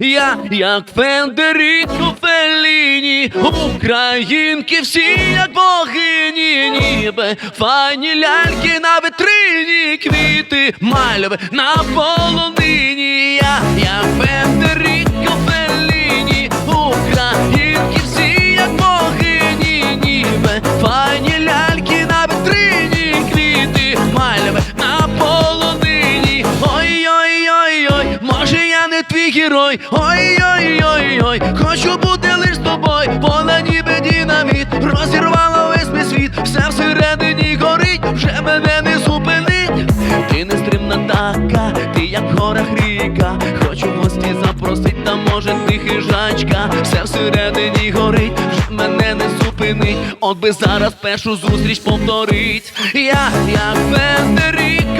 Я, як Фендеріко Феліні, українки всі, як богині, ніби файні ляльки на витрині, квіти, мальви на полонині. Я, як Фендеріко герой. Ой-ой-ой-ой, хочу бути лиш з тобою, вона ніби динаміт, розірвала весь мій світ, все всередині горить, вже мене не зупинить. Ти не стримна така, ти як горах ріка. Хочу гості запросить, та може ти хижачка, все всередині горить, вже мене не зупинить. От би зараз першу зустріч повторить. Я, як Федеріко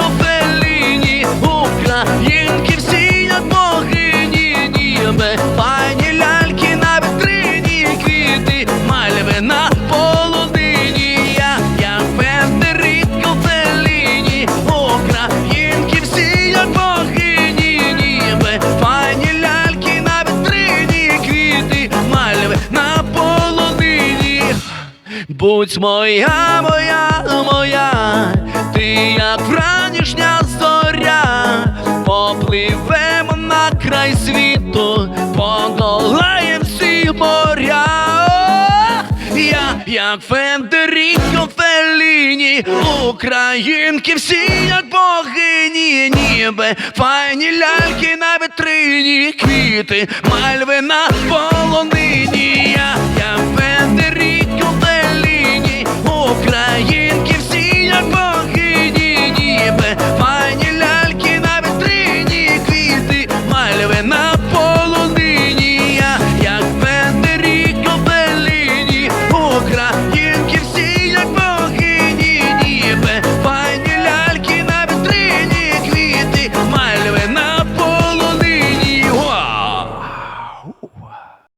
ніби файні ляльки на вітрині, квіти, мальви на полонині. Я, як Федеріко Фелліні, українки всі як богині, ніби файні ляльки на вітрині, квіти, мальви на полонині. Будь моя, моя, моя, світу, подолаєм всі моря. Я, як Федеріко Феліні, українки всі як богині, ніби файні ляльки на вітрині, квіти, мальви на. Я,